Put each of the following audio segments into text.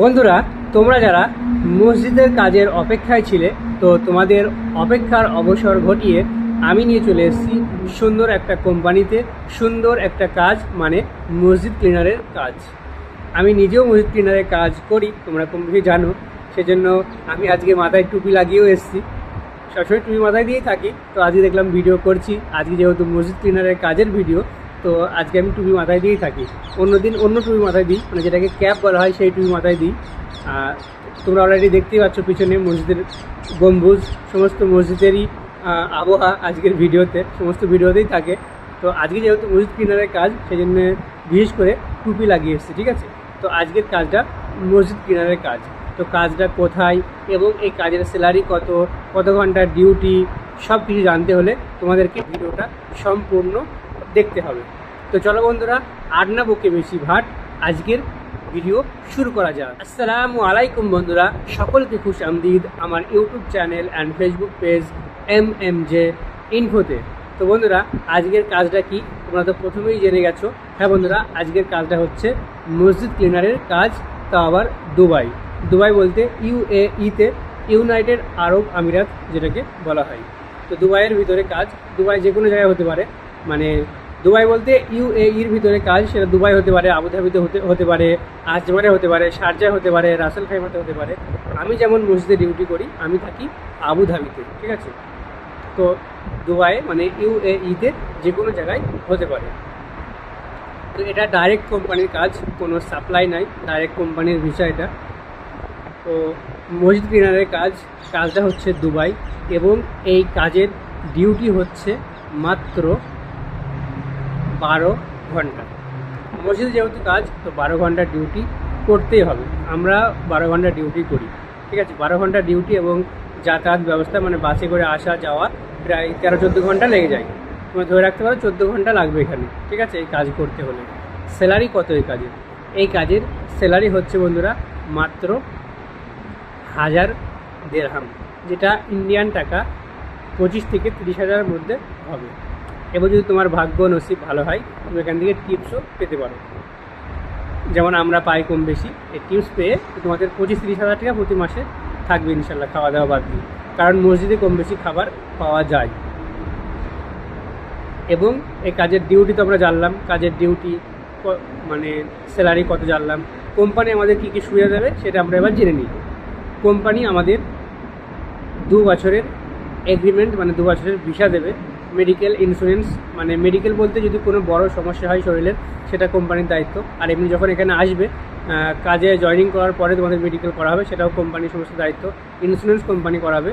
বন্ধুরা, তোমরা যারা মসজিদের কাজের অপেক্ষায় ছিলে, তো তোমাদের অপেক্ষার অবসর ঘটিয়ে আমি নিয়ে চলে এসেছি সুন্দর একটা কোম্পানিতে। সুন্দর একটা কাজ মানে মসজিদ ক্লিনারের কাজ। আমি নিজেও মসজিদ ক্লিনারের কাজ করি, তোমরা কম বেশি জানো। সেজন্য আমি আজকে মাথায় টুপি লাগিয়েও এসেছি। সবসময় টুপি মাথায় দিয়েই থাকি। তো আজকে দেখলাম ভিডিও করছি। আজকে যেহেতু মসজিদ ক্লিনারের কাজের ভিডিও তো আজকে আমি টুপি মাথায় দিয়েই থাকি। অন্য দিন অন্য টুপি মাথায় দিই মানে যেটাকে ক্যাপ বলা হয় সেই টুপি মাথায় দিই। আর তোমরা অলরেডি দেখতেই পাচ্ছ পিছনে মসজিদের গম্বুজ, সমস্ত মসজিদেরই আবহাওয়া আজকের ভিডিওতে, সমস্ত ভিডিওতেই থাকে। তো আজকে যেহেতু মসজিদ ক্লিনারের কাজ সেই জন্য বিশেষ করে টুপি লাগিয়ে এসেছি, ঠিক আছে? তো আজকের কাজটা মসজিদ কিনারের কাজ। তো কাজটা কোথায় এবং এই কাজের স্যালারি কত কত ঘণ্টার ডিউটি সব কিছু জানতে হলে তোমাদেরকে ভিডিওটা সম্পূর্ণ দেখতে হবে। তো চলো বন্ধুরা, আর না বকে বেশি ভাট, আজকের ভিডিও শুরু করা যাক। আসসালামু আলাইকুম বন্ধুরা, সকলকে খুশ আমদিদ আমার YouTube channel and Facebook page M M J ইনফোতে তো বন্ধুরা, আজকের কাজটা কি? তোমরা তো প্রথমেই জেনে গেছো। হ্যাঁ বন্ধুরা, আজকের কাজটা হচ্ছে মসজিদ ক্লিনারের কাজ, তা আবার দুবাই। দুবাই বলতে ইউএইতে ইউনাইটেড আরব আমিরাত যেটাকে বলা হয়। তো দুবাইয়ের ভিতরে কাজ, দুবাই যে কোনো জায়গায় হতে পারে। মানে দুবাই বলতে ইউএইর ভিতরে কাজ, সেটা দুবাই হতে পারে, আবুধাবিতে হতে হতে পারে আজমানে হতে পারে শারজায় হতে পারে, রাসেল খাইমাতে হতে পারে। আমি যেমন মসজিদে ডিউটি করি, আমি থাকি আবুধাবিতে, ঠিক আছে? তো দুবাই মানে ইউএইতে যে কোনো জায়গায় হতে পারে। তো এটা ডাইরেক্ট কোম্পানির কাজ, কোনো সাপ্লাই নাই ডাইরেক্ট কোম্পানির ভিসা এটা। তো মসজিদ ক্লিনারের কাজ, কাজটা হচ্ছে দুবাই এবং এই কাজের ডিউটি হচ্ছে মাত্র বারো ঘণ্টা। মসজিদে যেহেতু কাজ, তো বারো ঘণ্টা ডিউটি করতেই হবে। আমরা বারো ঘণ্টা ডিউটি করি, ঠিক আছে? বারো ঘণ্টা ডিউটি এবং যাতায়াত ব্যবস্থা মানে বাসে করে আসা, যাওয়া, প্রায় তেরো, চোদ্দ ঘণ্টা লেগে যায়। তোমরা ধরে রাখতে পারো, চোদ্দ ঘণ্টা লাগবে এখানে, ঠিক আছে? এই কাজ করতে হলে। স্যালারি কত এই কাজের? এই কাজের স্যালারি হচ্ছে বন্ধুরা মাত্র হাজার দেড়হাম, যেটা ইন্ডিয়ান টাকা পঁচিশ থেকে তিরিশ হাজারের মধ্যে হবে। এবার যদি তোমার ভাগ্য নসিব ভালো হয়, তুমি এখান থেকে টিপসও পেতে পারো। যেমন আমরা পাই কম বেশি, এই টিপস পেয়ে তোমাদের পঁচিশ তিরিশ হাজার টাকা প্রতি মাসে থাকবে ইনশাল্লাহ খাওয়া দাওয়া বাদ দিয়ে। কারণ মসজিদে কম বেশি খাবার পাওয়া যায়। এবং এই কাজের ডিউটি তো আমরা জানলাম, কাজের ডিউটি মানে স্যালারি কত জানলাম কোম্পানি আমাদের কী কী সুবিধা দেবে সেটা আমরা এবার জেনে নিই। কোম্পানি আমাদের দু বছরের এগ্রিমেন্ট মানে দু বছরের ভিসা দেবে। মেডিকেল ইন্স্যুরেন্স মানে মেডিকেল বলতে যদি কোনো বড় সমস্যা হয় শরীরের সেটা কোম্পানির দায়িত্ব। আর এমনি যখন এখানে আসবে কাজে জয়েনিং করার পরে তোমাদের মেডিকেল করা হবে, সেটাও কোম্পানির সমস্ত দায়িত্ব। ইন্স্যুরেন্স কোম্পানি করাবে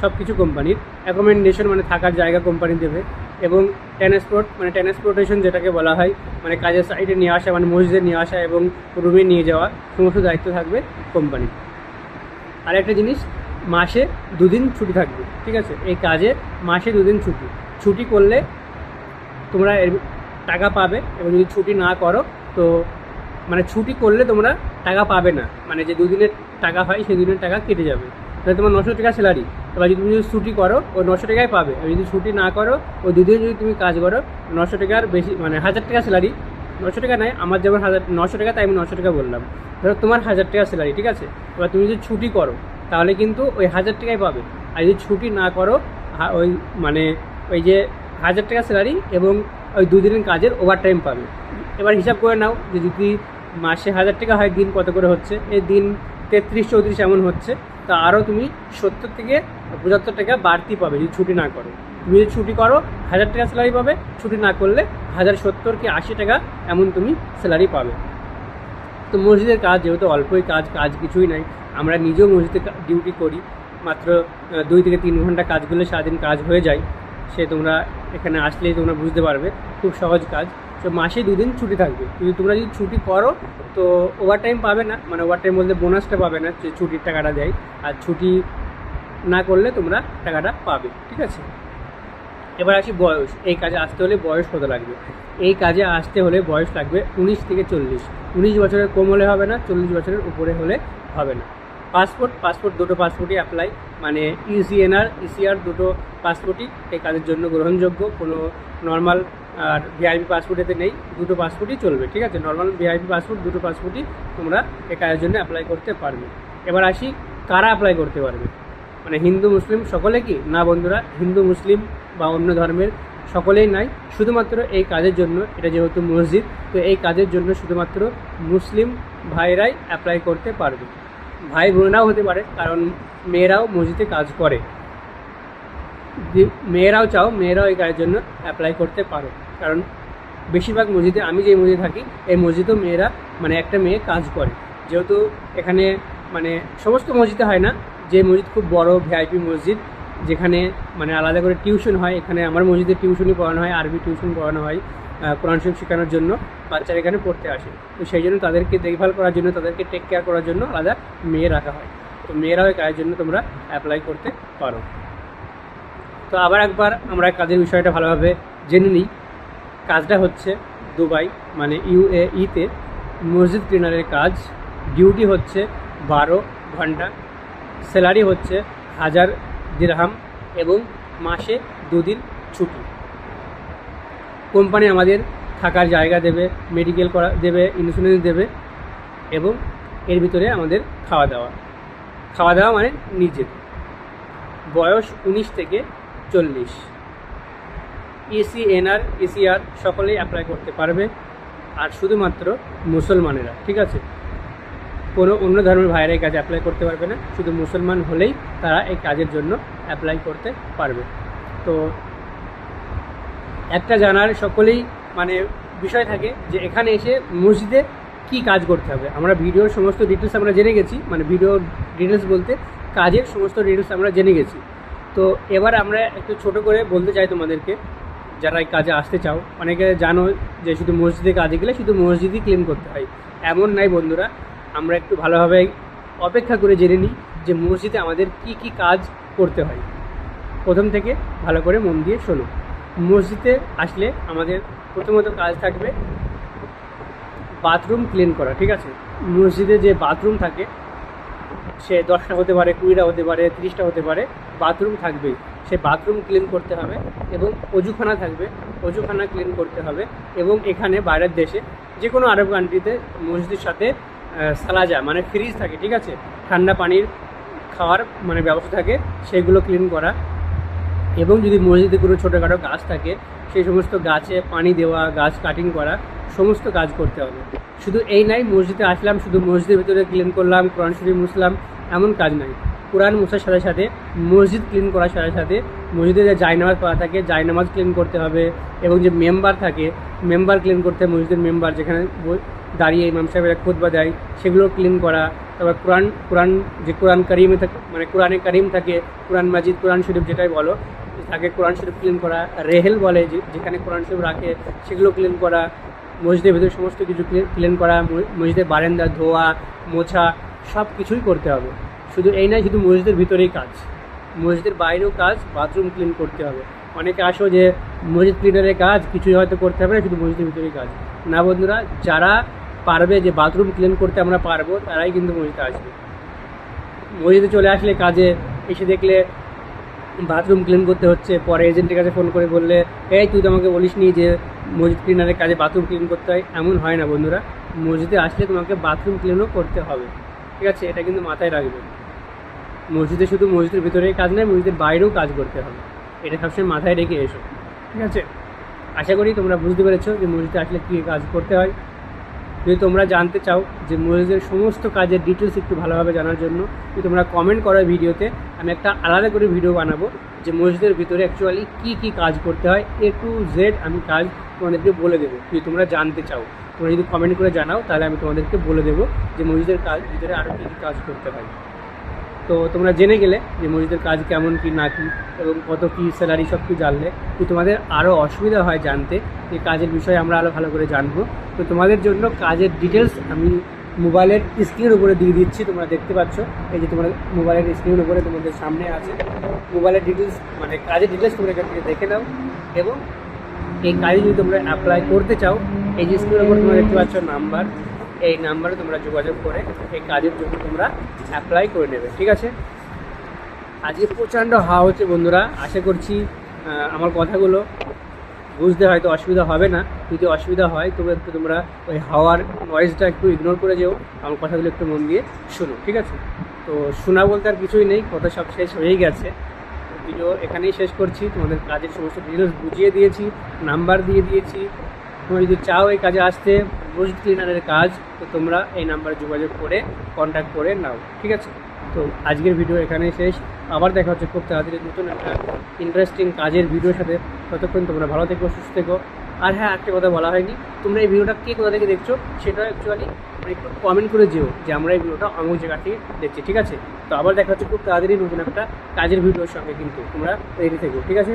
সব কিছু কোম্পানির অ্যাকোমেন্ডেশন মানে থাকার জায়গা কোম্পানি দেবে। এবং ট্রান্সপোর্ট মানে ট্রান্সপোর্টেশন যেটাকে বলা হয় মানে কাজের সাইডে নিয়ে আসা মানে মসজিদে নিয়ে আসা এবং রুমে নিয়ে যাওয়া, সমস্ত দায়িত্ব থাকবে কোম্পানি আর একটা জিনিস মাসে দুদিন ছুটি থাকবে, ঠিক আছে? এই কাজে মাসে দুদিন ছুটি। ছুটি করলে তোমরা এর টাকা পাবে এবং যদি ছুটি না করো, তো মানে ছুটি করলে তোমরা টাকা পাবে না। মানে যে দুদিনের টাকা হয়, সেই দুদিনের টাকা কেটে যাবে। তাহলে তোমার নশো টাকা স্যালারি এবার যদি তুমি যদি ছুটি করো ওই নশো টাকায় পাবে। আর যদি ছুটি না করো ওই দুদিন যদি তুমি কাজ করো, নশো টাকার বেশি মানে হাজার টাকা স্যালারি নশো টাকা নয়, আমার যেমন হাজার, নশো টাকা, তাই আমি নশো টাকা বললাম। ধরো তোমার হাজার টাকা স্যালারি ঠিক আছে? এবার তুমি যদি ছুটি করো তাহলে কিন্তু ওই হাজার টাকাই পাবে। আর যদি ছুটি না করো ওই মানে ওই যে হাজার টাকা স্যালারি এবং ওই দুদিনের কাজের ওভার টাইম পাবে। এবার হিসাব করে নাও যে যদি মাসে হাজার টাকা হয়, দিন কত করে হচ্ছে? এই দিন তেত্রিশ, চৌত্রিশ এমন হচ্ছে। তা আরও তুমি সত্তর থেকে পঁচাত্তর টাকা বাড়তি পাবে যদি ছুটি না করো। তুমি যদি ছুটি করো, হাজার টাকা স্যালারি পাবে। ছুটি না করলে হাজার সত্তর কি আশি টাকা এমন তুমি স্যালারি পাবে। তো মসজিদের কাজ যেহেতু অল্পই কাজ কাজ কিছুই নাই। আমরা নিজেও মসজিদে ডিউটি করি। মাত্র দুই থেকে তিন ঘণ্টা কাজ করলে সারাদিন কাজ হয়ে যায়। সে তোমরা এখানে আসলেই তোমরা বুঝতে পারবে, খুব সহজ কাজ। তো মাসে দুদিন ছুটি থাকবে। কিন্তু তোমরা যদি ছুটি করো, তো ওভার টাইম পাবে না। মানে ওভার টাইম বলতে বোনাসটা পাবে না যে ছুটির টাকাটা দেয়। আর ছুটি না করলে তোমরা টাকাটা পাবে। ঠিক আছে? এবার আসি বয়স। এই কাজে আসতে হলে বয়স কত লাগবে? এই কাজে আসতে হলে বয়স লাগবে উনিশ থেকে চল্লিশ। উনিশ বছরের কম হলে হবে না, চল্লিশ বছরের উপরে হলে হবে না। পাসপোর্ট পাসপোর্ট দুটো পাসপোর্টই অ্যাপ্লাই মানে ইউসিএনআর ইসিআর দুটো পাসপোর্টই এই কাজের জন্য গ্রহণযোগ্য। কোনো নর্মাল আর ভিআইপি পাসপোর্ট এতে নেই, দুটো পাসপোর্টই চলবে, ঠিক আছে? নর্মাল ভিআইপি পাসপোর্ট দুটো পাসপোর্টই তোমরা এই কাজের জন্য অ্যাপ্লাই করতে পারবে। এবার আসি, কারা অ্যাপ্লাই করতে পারবে? মানে হিন্দু, মুসলিম, সকলে কি? না বন্ধুরা, হিন্দু, মুসলিম বা অন্য ধর্মের সকলেই নাই। শুধুমাত্র এই কাজের জন্য, এটা যেহেতু মসজিদ, তো এই কাজের জন্য শুধুমাত্র মুসলিম ভাইরাই অ্যাপ্লাই করতে পারবে। ভাই বোনেরাও হতে পারে, কারণ মেয়েরাও মসজিদে কাজ করে। মেয়েরাও চাও, মেয়েরাও এই কাজের জন্য অ্যাপ্লাই করতে পারো। কারণ বেশিরভাগ মসজিদে, আমি যে মসজিদে থাকি, এই মসজিদেও মেয়েরা মানে একটা মেয়ে কাজ করে। যেহেতু এখানে মানে সমস্ত মসজিদে হয় না, যে মসজিদ খুব বড় ভিআইপি মসজিদ যেখানে মানে আলাদা করে টিউশন হয়, এখানে আমার মসজিদে টিউশনই পড়ানো হয়, আরবি টিউশন পড়ানো হয় কোরআন শরীফ শেখানোর জন্য বাচ্চারা এখানে পড়তে আসে। তো সেই জন্য তাদেরকে দেখভাল করার জন্য, তাদেরকে টেক কেয়ার করার জন্য আলাদা মেয়ে রাখা হয়। তো মেয়েরাও এই কাজের জন্য তোমরা অ্যাপ্লাই করতে পারো। তো আবার একবার আমরা কাজের বিষয়টা ভালোভাবে জেনে নিই। কাজটা হচ্ছে দুবাই মানে ইউএইতে মসজিদ ক্লিনারের কাজ। ডিউটি হচ্ছে বারো ঘণ্টা, স্যালারি হচ্ছে হাজার দিরহাম এবং মাসে দুদিন ছুটি। কোম্পানি আমাদের থাকার জায়গা দেবে মেডিকেল করা দেবে ইন্স্যুরেন্স দেবে এবং এর ভিতরে আমাদের খাওয়া দাওয়া। খাওয়া দাওয়া মানে নিজের। বয়স উনিশ থেকে চল্লিশ। ইসিএনআর ইসিআর সকলেই অ্যাপ্লাই করতে পারবে। আর শুধুমাত্র মুসলমানেরা, ঠিক আছে? কোনো অন্য ধর্মের ভাইয়েরা এই কাজে অ্যাপ্লাই করতে পারবে না। শুধু মুসলমান হলেই তারা এই কাজের জন্য অ্যাপ্লাই করতে পারবে। তো একটা জানার সকলেই মানে বিষয় থাকে যে এখানে এসে মসজিদে কি কাজ করতে হবে। আমরা ভিডিওর সমস্ত ডিটেলস আমরা জেনে গেছি। মানে ভিডিওর ডিটেলস বলতে কাজের সমস্ত ডিটেলস আমরা জেনে গেছি। তো এবার আমরা একটু ছোট করে বলতে চাই তোমাদেরকে, যারা এই কাজে আসতে চাও, অনেকে জানো যে শুধু মসজিদে কাজে গেলে শুধু মসজিদই ক্লেম করতে হয়। এমন নাই বন্ধুরা। আমরা একটু ভালোভাবে অপেক্ষা করে জেনে নিই যে মসজিদে আমাদের কি কি কাজ করতে হয়। প্রথম থেকে ভালো করে মন দিয়ে শোনো। মসজিদে আসলে আমাদের প্রথমত কাজ থাকবে বাথরুম ক্লিন করা, ঠিক আছে? মসজিদে যে বাথরুম থাকে, সে দশটা হতে পারে, কুড়িটা হতে পারে, তিরিশটা হতে পারে, বাথরুম থাকবেই। সে বাথরুম ক্লিন করতে হবে এবং অজুখানা থাকবে, অজুখানা ক্লিন করতে হবে এবং এখানে বাইরের দেশে যে কোনো আরব কান্ট্রিতে মসজিদের সাথে সালাজা মানে ফ্রিজ থাকে, ঠিক আছে? ঠান্ডা পানির খাওয়ার মানে ব্যবস্থা থাকে, সেগুলো ক্লিন করা। এবং যদি মসজিদে কোনো ছোটোখাটো গাছ থাকে, সেই সমস্ত গাছে পানি দেওয়া, গাছ কাটিং করা, সমস্ত কাজ করতে হবে। শুধু এই নাই, মসজিদে আসলাম, শুধু মসজিদের ভিতরে ক্লিন করলাম, কোরআন শরীফ মুসলাম এমন কাজ নাই। কোরআন মুসার সাথে সাথে, মসজিদ ক্লিন করার সাথে সাথে, মসজিদে যে জায়নামাজ পড়া থাকে, জায়নামাজ ক্লিন করতে হবে। এবং যে মেম্বার থাকে মেম্বার ক্লিন করতে মসজিদের মেম্বার যেখানে দাঁড়িয়ে ইমাম সাহেবেরা খুতবা দেয়, সেগুলো ক্লিন করা, তারপর কোরআন কোরআন যে কোরআন করিমে থাকে মানে কোরআনে করিম থাকে, কোরআন মাজিদ, কোরআন শরীফ যেটাই বলো, তাকে কোরআন শরীফ ক্লিন করা, রেহেল বলে যেখানে কোরআন শরীফ রাখে, সেগুলো ক্লিন করা, মসজিদের ভিতরে সমস্ত কিছু ক্লিন করা মসজিদের বারান্দা, ধোয়া, মোছা সব কিছুই করতে হবে। শুধু এই নয়, শুধু মসজিদের ভিতরেই কাজ। মসজিদের বাইরেও কাজ বাথরুম ক্লিন করতে হবে। অনেকে আসো যে মসজিদ ক্লিনারের কাজ, কিছুই হয়তো করতে হবে না, শুধু মসজিদের ভিতরেই কাজ। না বন্ধুরা, যারা পারবে যে বাথরুম ক্লিন করতে আমরা পারব, তারাই কিন্তু মসজিদে আসবে। মসজিদে চলে আসলে কাজে এসে দেখলে বাথরুম ক্লিন করতে হচ্ছে, পরে এজেন্টের কাছে ফোন করে বললে, এই তুই তো আমাকে বলিস নি যে মসজিদ ক্লিনারের কাজে বাথরুম ক্লিন করতে হয়? এমন হয় না বন্ধুরা। মসজিদে আসলে তোমাকে বাথরুম ক্লিনও করতে হবে। ঠিক আছে? এটা কিন্তু মাথায় রাখবে। মসজিদে শুধু মসজিদের ভিতরেই কাজ নয়, মসজিদের বাইরেও কাজ করতে হবে। এটা সবসময় মাথায় রেখে এসো। ঠিক আছে? আশা করি তোমরা বুঝতে পেরেছ যে মসজিদে আসলে কী কাজ করতে হয়। যদি তোমরা জানতে চাও যে মসজিদের সমস্ত কাজের ডিটেলস একটু ভালোভাবে জানার জন্য, যদি তোমরা কমেন্ট করার ভিডিওতে, আমি একটা আলাদা করে ভিডিও বানাবো যে মসজিদের ভিতরে অ্যাকচুয়ালি কি কি কাজ করতে হয় এ টু জেড আমি কাজ তোমাদেরকে বলে দেবো। যদি তোমরা জানতে চাও, তোমরা যদি কমেন্ট করে জানাও, তাহলে আমি তোমাদেরকে বলে দেবো যে মসজিদের কাজ ভিতরে আরও কী কী কাজ করতে হয়। তো তোমরা জেনে গেলে যে মসজিদের কাজ কেমন কি, না কি, এবং কত কি স্যালারি সব কিছু জানলে। তো তোমাদের আরও অসুবিধা হয় জানতে, যে কাজের বিষয়ে আমরা আরও ভালো করে জানব। তো তোমাদের জন্য কাজের ডিটেলস আমি মোবাইলের স্ক্রিনের উপরে দিয়ে দিচ্ছি, তোমরা দেখতে পাচ্ছ। এই যে তোমার মোবাইলের স্ক্রিনের উপরে তোমাদের সামনে আছে। মোবাইলের ডিটেলস মানে কাজের ডিটেলস তোমরা এখান থেকে দেখে নাও। এবং এই কাজে যদি তোমরা অ্যাপ্লাই করতে চাও, এই যে স্ক্রিনের উপর তোমরা দেখতে পাচ্ছ নাম্বার এই নাম্বারে তোমরা যোগাযোগ করে এই কাজের জন্য তোমরা অ্যাপ্লাই করে নেবে, ঠিক আছে? আজকে প্রচণ্ড হাওয়া হচ্ছে বন্ধুরা, আশা করছি আমার কথাগুলো বুঝতে হয়তো অসুবিধা হবে না। যদি অসুবিধা হয়, তবে একটু তোমরা ওই হাওয়ার নয়েজটা একটু ইগনোর করে যেও, আমার কথাগুলো একটু মন দিয়ে শোনো, ঠিক আছে? তো শোনা বলতে আর কিছুই নেই, কথা সব শেষ হয়েই গেছে। ভিডিও এখানেই শেষ করছি, তোমাদের কাজের সমস্ত ডিটেলস বুঝিয়ে দিয়েছি নাম্বার দিয়ে দিয়েছি তোমরা যদি চাও এই কাজে আসতে রোজ ক্লিনারের কাজ, তো তোমরা এই নাম্বারে যোগাযোগ করে কন্ট্যাক্ট করে নাও, ঠিক আছে? তো আজকের ভিডিও এখানেই শেষ। আবার দেখা হচ্ছে খুব তাড়াতাড়ি নতুন একটা ইন্টারেস্টিং কাজের ভিডিওর সাথে। ততক্ষণ তোমরা ভালো থেকো, সুস্থ থেকো। আর হ্যাঁ একটা কথা বলা হয়নি, তোমরা এই ভিডিওটা কে কোথা থেকে দেখছ, সেটা অ্যাকচুয়ালি একটু কমেন্ট করে যেও যে আমরা এই ভিডিওটা অমুক জায়গা থেকে দেখছি, ঠিক আছে? তো আবার দেখা হচ্ছে খুব তাড়াতাড়ি নতুন একটা কাজের ভিডিওর সঙ্গে কিন্তু তোমরা রেডি থেকো, ঠিক আছে?